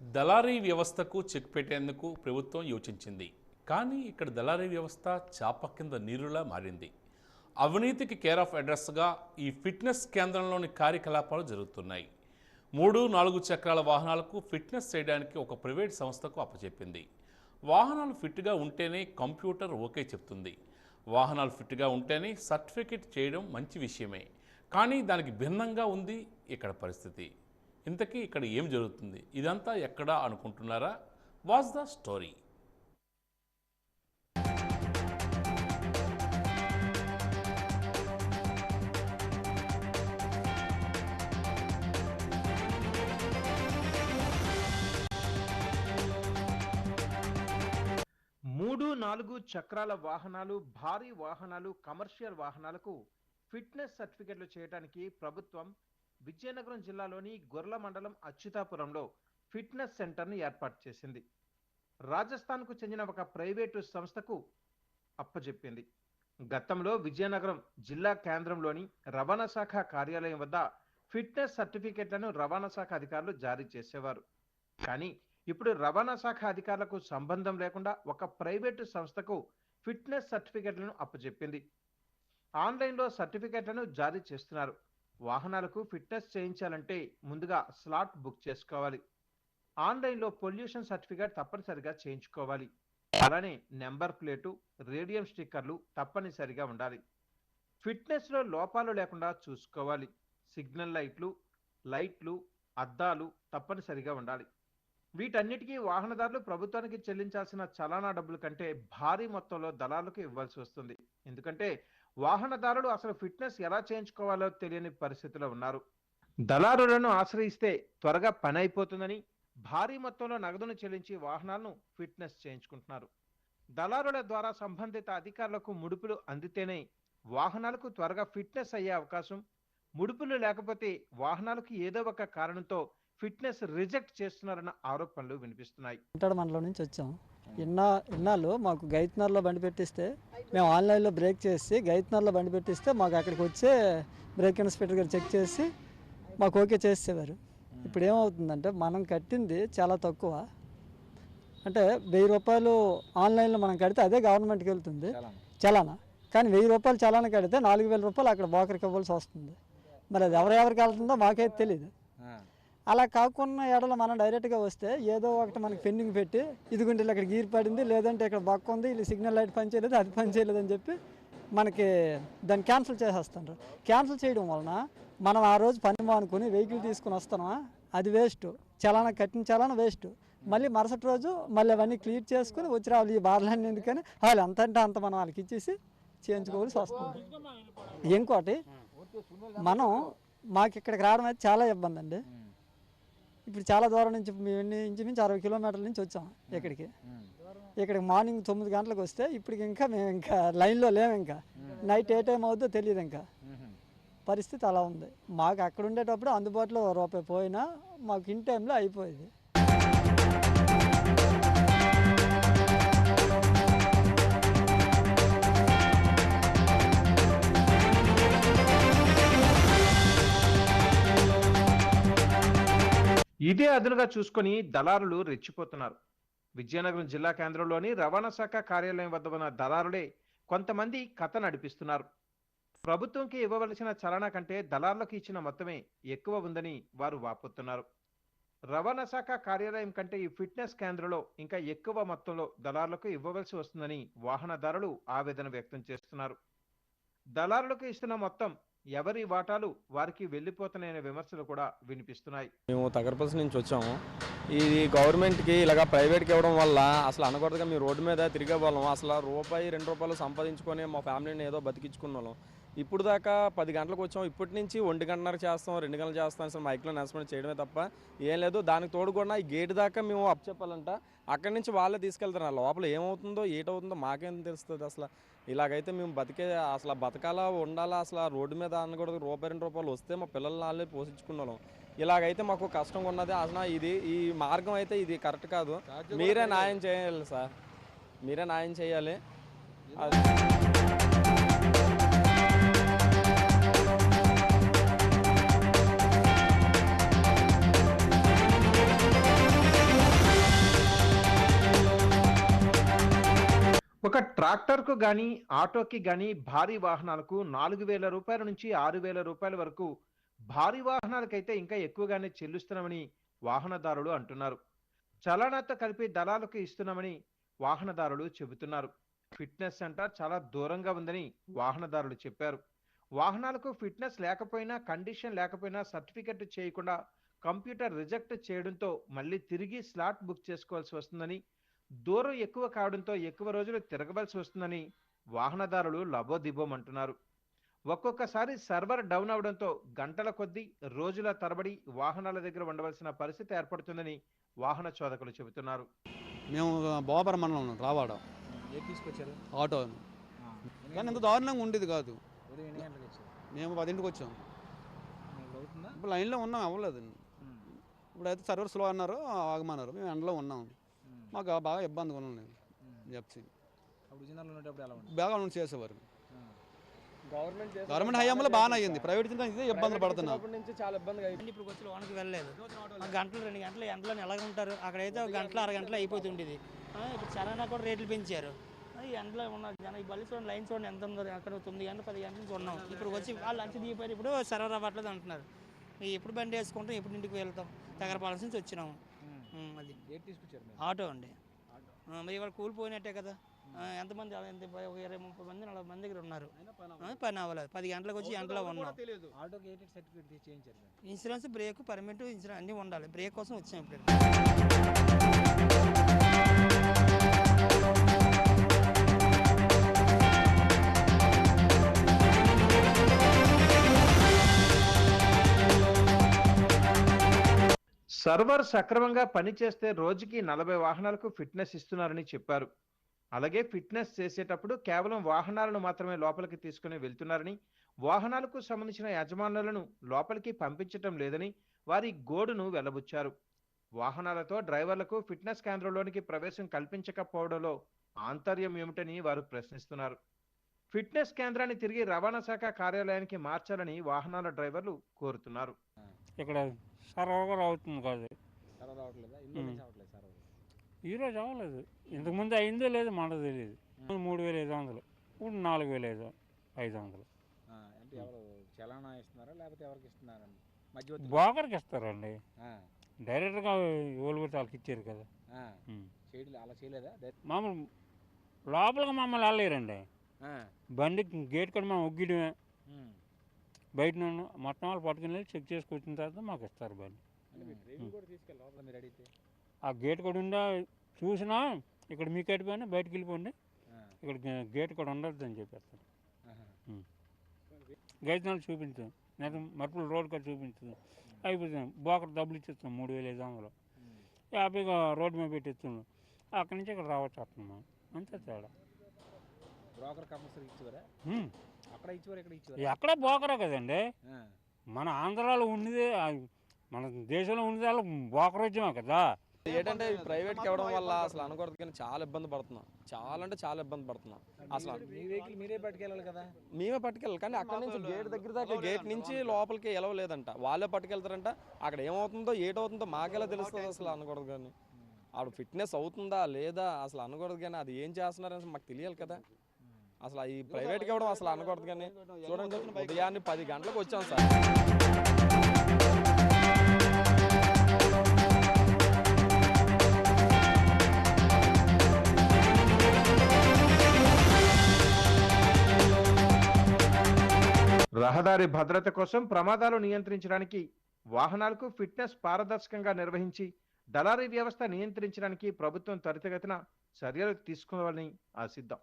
దళారీ వ్యవస్థకు చెక్ పెట్టేందుకు ప్రభుత్వం యోచించింది. కానీ ఇక్కడ దళారీ వ్యవస్థ చాప కింద నీరులా మారింది. అవినీతికి కేర్ ఆఫ్ అడ్రస్గా ఈ ఫిట్నెస్ కేంద్రంలోని కార్యకలాపాలు జరుగుతున్నాయి. మూడు నాలుగు చక్రాల వాహనాలకు ఫిట్నెస్ చేయడానికి ఒక ప్రైవేట్ సంస్థకు అప్పచెప్పింది. వాహనాలు ఫిట్గా ఉంటేనే కంప్యూటర్ ఓకే చెప్తుంది. వాహనాలు ఫిట్గా ఉంటేనే సర్టిఫికెట్ చేయడం మంచి విషయమే. కానీ దానికి భిన్నంగా ఉంది ఇక్కడ పరిస్థితి. ఇంతకీ ఇక్కడ ఏం జరుగుతుంది? ఇదంతా ఎక్కడా అనుకుంటున్నారా? Was the story. మూడు నాలుగు చక్రాల వాహనాలు భారీ వాహనాలు కమర్షియల్ వాహనాలకు ఫిట్నెస్ సర్టిఫికెట్లు చేయడానికి ప్రభుత్వం విజయనగరం జిల్లాలోని గొర్ల మండలం అచ్యుతాపురంలో ఫిట్నెస్ సెంటర్ను ఏర్పాటు చేసింది. రాజస్థాన్కు చెందిన ఒక ప్రైవేటు సంస్థకు అప్పజెప్పింది. గతంలో విజయనగరం జిల్లా కేంద్రంలోని రవాణా శాఖ కార్యాలయం వద్ద ఫిట్నెస్ సర్టిఫికెట్లను రవాణా శాఖ అధికారులు జారీ చేసేవారు. కానీ ఇప్పుడు రవాణా శాఖ అధికారులకు సంబంధం లేకుండా ఒక ప్రైవేటు సంస్థకు ఫిట్నెస్ సర్టిఫికెట్లను అప్పజెప్పింది. ఆన్లైన్లో సర్టిఫికెట్లను జారీ చేస్తున్నారు. వాహనాలకు ఫిట్నెస్ చేయించాలంటే ముందుగా స్లాట్ బుక్ చేసుకోవాలి. ఆన్లైన్లో పొల్యూషన్ సర్టిఫికేట్ తప్పనిసరిగా చేయించుకోవాలి. అలానే నెంబర్ ప్లేటు రేడియం స్టిక్కర్లు తప్పనిసరిగా ఉండాలి. ఫిట్నెస్లో లోపాలు లేకుండా చూసుకోవాలి. సిగ్నల్ లైట్లు లైట్లు అద్దాలు తప్పనిసరిగా ఉండాలి. వీటన్నిటికీ వాహనదారులు ప్రభుత్వానికి చెల్లించాల్సిన చలానా డబ్బుల కంటే భారీ మొత్తంలో దళాలకు ఇవ్వాల్సి వస్తుంది. ఎందుకంటే వాహనదారులు అసలు ఫిట్నెస్ ఎలా చేయించుకోవాలో తెలియని పరిస్థితిలో ఉన్నారు. దళారులను ఆశ్రయిస్తే త్వరగా పని అయిపోతుందని భారీ మొత్తంలో నగదును చెల్లించి వాహనాలను ఫిట్నెస్ చేయించుకుంటున్నారు. దళారుల ద్వారా సంబంధిత అధికారులకు ముడుపులు అందితేనే వాహనాలకు త్వరగా ఫిట్నెస్ అయ్యే అవకాశం ముడుపులు లేకపోతే వాహనాలకు ఏదో ఒక కారణంతో ఫిట్నెస్ రిజెక్ట్ చేస్తున్నారన్న ఆరోపణలు వినిపిస్తున్నాయి. మండలం నుంచి వచ్చాం. ఇన్నా ఇన్నాళ్ళు మాకు గైత్నర్లో బండి పెట్టిస్తే మేము ఆన్లైన్లో బ్రేక్ చేసి గైత్నర్లో బండి పెట్టిస్తే మాకు అక్కడికి వచ్చే బ్రేక్ ఇన్స్పెక్టర్ గారు చెక్ చేసి మాకు ఓకే చేసేవారు ఇప్పుడు ఏమవుతుందంటే మనం కట్టింది చాలా తక్కువ. అంటే వెయ్యి రూపాయలు ఆన్లైన్లో మనం కడితే అదే గవర్నమెంట్కి వెళ్తుంది. చలానా? కానీ వెయ్యి రూపాయలు చలానా కడితే నాలుగు వేల రూపాయలు అక్కడ బోకరికి ఇవ్వాల్సి వస్తుంది. మరి అది ఎవరెవరికి వెళ్తుందో మాకైతే తెలియదు అలా కాకుండా ఎడలు మనం డైరెక్ట్గా వస్తే ఏదో ఒకటి మనకి పెండింగ్ పెట్టి ఇదిగుంటే ఇక్కడ గీర్ పడింది లేదంటే ఇక్కడ బక్క ఉంది ఇల్లు సిగ్నల్ లైట్ పనిచేయలేదు అది పనిచేయలేదు అని చెప్పి మనకి దాన్ని క్యాన్సిల్ చేసేస్తుంటారు క్యాన్సిల్ చేయడం వలన మనం ఆ రోజు పని మానుకొని వెహికల్ తీసుకుని వస్తామా అది వేస్ట్ చలానా కట్టిన చలానా వేస్ట్ మళ్ళీ మరుసటి రోజు మళ్ళీ అవన్నీ క్లియర్ చేసుకుని వచ్చి రావాలి ఈ బార్లన్నీ ఎందుకని? వాళ్ళు అంత అంటే అంత మనం వాళ్ళకి ఇచ్చేసి చేయించుకోవాల్సి వస్తుంది. ఇంకోటి మనం మాకు ఇక్కడికి రావడం అయితే చాలా ఇబ్బంది అండి. ఇప్పుడు చాలా దూరం నుంచి మేము ఇంచుమించు అరవై కిలోమీటర్ల నుంచి వచ్చాం ఇక్కడికి. ఇక్కడికి మార్నింగ్ తొమ్మిది గంటలకు వస్తే ఇప్పటికి ఇంకా మేము ఇంకా లైన్లో లేము ఇంకా. నైట్ ఏ టైం అవుద్దో తెలియదు ఇంకా. పరిస్థితి అలా ఉంది. మాకు అక్కడ ఉండేటప్పుడు అందుబాటులో రూపాయి పోయినా మాకు ఇన్ టైంలో అయిపోయేది. ఇదే అదునుగా చూసుకొని దళారులు రెచ్చిపోతున్నారు. విజయనగరం జిల్లా కేంద్రంలోని రవాణా శాఖ కార్యాలయం వద్ద ఉన్న దళారులే కొంతమంది కథ నడిపిస్తున్నారు. ప్రభుత్వంకి ఇవ్వవలసిన చలనా కంటే దళారులకు ఇచ్చిన మొత్తమే ఎక్కువ ఉందని వారు వాపోతున్నారు. రవాణా శాఖ కార్యాలయం కంటే ఈ ఫిట్నెస్ కేంద్రంలో ఇంకా ఎక్కువ మొత్తంలో దళారులకు ఇవ్వవలసి వస్తుందని వాహనదారులు ఆవేదన వ్యక్తం చేస్తున్నారు. దళారులకు ఇస్తున్న మొత్తం ఎవరి వాటాలు వారికి వెళ్ళిపోతున్నాయనే విమర్శలు కూడా వినిపిస్తున్నాయి. మేము తగరపల్సి నుంచి వచ్చాము. ఇది గవర్నమెంట్కి ఇలాగ ప్రైవేట్కి ఇవ్వడం వల్ల అసలు అనకూడదుగా మీ రోడ్డు మీద తిరిగే వాళ్ళం. అసలు రూపాయి రెండు రూపాయలు సంపాదించుకొని మా ఫ్యామిలీని ఏదో బతికించుకున్న. వాళ్ళం ఇప్పుడు దాకా పది గంటలకు వచ్చాం. ఇప్పటి నుంచి ఒంటి గంటన్నర చేస్తాం రెండు గంటలు చేస్తాం అసలు మైక్లో అనౌన్స్మెంట్ చేయడమే తప్ప ఏం లేదు. దానికి తోడు కూడా ఈ గేట్ దాకా మేము అప్ చెప్పాలంట. అక్కడి నుంచి వాళ్ళే తీసుకెళ్తారు. ఆ లోపల ఏమవుతుందో ఏటవుతుందో మాకేం తెలుస్తుంది అసలు. ఇలాగైతే మేము బతికే అసలు బతకాలా ఉండాలా అసలు ఆ రోడ్డు మీద అనకూడదు రూపాయి రెండు రూపాయలు వస్తే మా పిల్లల వాళ్ళే పోషించుకున్నాం ఇలాగైతే మాకు కష్టంగా ఉన్నది. అసలు ఇది ఈ మార్గం అయితే ఇది కరెక్ట్ కాదు. మీరే న్యాయం చేయాలి సార్. మీరే న్యాయం చేయాలి. ఒక ట్రాక్టర్కు గాని ఆటోకి గాని భారీ వాహనాలకు నాలుగు వేల రూపాయల నుంచి ఆరు వేల రూపాయల వరకు భారీ వాహనాలకైతే ఇంకా ఎక్కువగానే చెల్లిస్తున్నామని వాహనదారులు అంటున్నారు. చలానాతో కలిపి దళాలకు ఇస్తున్నామని వాహనదారులు చెబుతున్నారు. ఫిట్నెస్ సెంటర్ చాలా దూరంగా ఉందని వాహనదారులు చెప్పారు. వాహనాలకు ఫిట్నెస్ లేకపోయినా కండిషన్ లేకపోయినా సర్టిఫికెట్ చేయకుండా కంప్యూటర్ రిజెక్ట్ చేయడంతో మళ్ళీ తిరిగి స్లాట్ బుక్ చేసుకోవాల్సి వస్తుందని దూరం ఎక్కువ కావడంతో ఎక్కువ రోజులు తిరగవలసి వస్తుందని వాహనదారులు లబోదిబోమంటున్నారు. ఒక్కొక్కసారి సర్వర్ డౌన్ అవడంతో గంటల కొద్దీ రోజుల తరబడి వాహనాల దగ్గర ఉండవలసిన పరిస్థితి ఏర్పడుతుందని వాహన చోదకులు చెబుతున్నారు. మేము బోపర మండలం రావాడ. తీసుకొచ్చారు? ఆటో కానీ ఇంత దారుణంగా ఉండేది కాదు. మేము పదింటికి వచ్చాం. ఇప్పుడు లైన్లో ఉన్నాం అవ్వలేదు. ఇప్పుడు అయితే సర్వర్ స్లో అన్నారు ఆగమన్నారు. మేము ఎండలో ఉన్నాం. మాకు బాగా ఇబ్బందిగా ఉన్నాం నేను. చెప్తే అప్పుడు విజయనగరంలో ఉన్నప్పుడు ఎలా ఉంటుంది బాగా నుంచి చేసేవారు. గవర్నమెంట్ గవర్నమెంట్ హయాంలో బాగానే అయ్యింది. ప్రైవేట్ చిన్న ఇదే ఇబ్బందులు పడుతున్నాం. నుంచి చాలా ఇబ్బందిగా. ఇప్పుడు వచ్చి లోనకి వెళ్ళలేదు. గంటలు రెండు గంటలు ఎండలో ఎలాగ ఉంటారు? అక్కడైతే ఒక గంటలు అరగంటలు అయిపోతుండేది. ఆ, ఇప్పుడు చలానా కూడా రేట్లు పెంచారు. ఎండలో ఉన్న జనం ఈ బల్లి చూడండి లైన్ చూడండి ఎంత ఉందో అక్కడ తొమ్మిది గంటలు పది గంటల నుంచి ఉన్నాం. ఇప్పుడు వచ్చి వాళ్ళు లంచ్ దిగిపోయి ఇప్పుడు సర్వర్ అవ్వట్లేదు అంటున్నారు. ఎప్పుడు బండి వేసుకుంటాం ఎప్పుడు ఇంటికి వెళ్తాం. దగ్గరపాలెం నుంచి వచ్చినాము. అది ఏది తీసుకొచ్చారు మీరు? ఆటో అండి. మరి ఇవాళ కూలిపోయినట్టే కదా. ఎంతమంది ఎంత ఒక ఇరవై ముప్పై మంది నలభై మంది దగ్గర ఉన్నారు. పని అవ్వలేదు. పది గంటలకు వచ్చి ఎండలో ఉన్నాం. ఆటోకి సర్టిఫికేట్ చేయించారు ఇన్సూరెన్స్ బ్రేక్ పర్మిట్ ఇన్సూరెన్స్ అన్నీ ఉండాలి. బ్రేక్ కోసం వచ్చాం ఇప్పుడు సర్వర్ సక్రమంగా పనిచేస్తే రోజుకి నలభై వాహనాలకు ఫిట్నెస్ ఇస్తున్నారని చెప్పారు. అలాగే ఫిట్నెస్ చేసేటప్పుడు కేవలం వాహనాలను మాత్రమే లోపలికి తీసుకుని వెళ్తున్నారని వాహనాలకు సంబంధించిన యజమానులను లోపలికి పంపించటం లేదని వారి గోడును వెల్లబుచ్చారు వాహనాలతో డ్రైవర్లకు ఫిట్నెస్ కేంద్రంలోనికి ప్రవేశం కల్పించకపోవడంలో ఆంతర్యం ఏమిటని వారు ప్రశ్నిస్తున్నారు. ఫిట్నెస్ కేంద్రాన్ని తిరిగి రవాణా శాఖ కార్యాలయానికి మార్చాలని వాహనాల డ్రైవర్లు కోరుతున్నారు. ఇక్కడ సర్వర్ అవుతుంది కాదు. సర్వర్ రావట్లేదా? అవ్వట్లేదు సర్వర్ ఈరోజు అవ్వలేదు ఇంతకుముందు అయిందో లేదో మనకు తెలియదు. మూడు వేల ఐదు వందలు ఇప్పుడు నాలుగు వేల ఐదు ఐదు వందలు. అంటే ఎవరు చలానా ఇస్తున్నారా? లేకపోతే ఎవరికి ఇస్తారండి. డైరెక్ట్గా ఓలుగురు వాళ్ళకి ఇచ్చారు కదా. అలా చేయలేదా? మామూలు లోపలికి మమ్మల్ని వెళ్ళలేరండి బండి గేట్ కూడా మనం ఒగ్గిడమే. బయట నుండి మొత్తం వాళ్ళు పట్టుకుని వెళ్ళి చెక్ చేసుకొచ్చిన తర్వాత మాకు ఇస్తారు బండి. ఆ గేట్ కూడా ఉందా? చూసినా ఇక్కడ మీకు కట్టిపోయినా బయటకు వెళ్ళిపోండి. ఇక్కడ గేట్ కూడా ఉండదు అని చెప్పేస్తారు. ఆహా. గైతనాలు చూపించాం లేదా మరుపులు రోడ్ కూడా చూపించాం. అయిపోతుంది. బోకర్ డబ్బులు ఇచ్చేస్తాం మూడు వేల ఐదు వందలు. హ్యాపీగా రోడ్డు మీద పెట్టిస్తున్నాం. అక్కడి నుంచి ఇక్కడ రావచ్చు అట్లా అంతే తేడా. అక్కడ ఇచ్చేవారు ఇక్కడ ఇచ్చేవారా. ఎక్కడ బోకరే కదండి. మన ఆంధ్రాలో ఉన్నదే ఆ, మన దేశంలో ఉన్నదే బోకరోద్యమే కదా. ఏంటంటే ప్రైవేట్కి ఇవ్వడం వల్ల అసలు అనకూడదు కానీ చాలా ఇబ్బంది పడుతున్నాం. చాలా అంటే చాలా ఇబ్బంది పడుతున్నాం. అసలు మీ వెహికల్ మీరే పట్టుకెళ్ళాలి కదా. మేమే పట్టుకెళ్ళాలి కానీ అక్కడ నుంచి గేట్ దగ్గర దాకా గేట్ నుంచి లోపలికి ఎలవలేదంట. వాళ్ళే పట్టుకెళ్తారంట. అక్కడ ఏమవుతుందో ఏటవుతుందో మాకెలా తెలుస్తుంది అసలు అనకూడదు కానీ. ఆవిడ ఫిట్నెస్ అవుతుందా లేదా అసలు అనకూడదు కానీ అది ఏం చేస్తున్నారని మాకు తెలియాలి కదా. అసలు ఈ ప్రైవేట్కి ఇవ్వడం అసలు అనకూడదు కానీ చూడండి ఉదయాన్నే పది గంటలకు వచ్చాం. సార్. రహదారి భద్రత కోసం ప్రమాదాలు నియంత్రించడానికి వాహనాలకు ఫిట్నెస్ పారదర్శకంగా నిర్వహించి దళారీ వ్యవస్థ నియంత్రించడానికి ప్రభుత్వం త్వరితగతిన చర్యలు తీసుకోవాలని ఆశిద్దాం.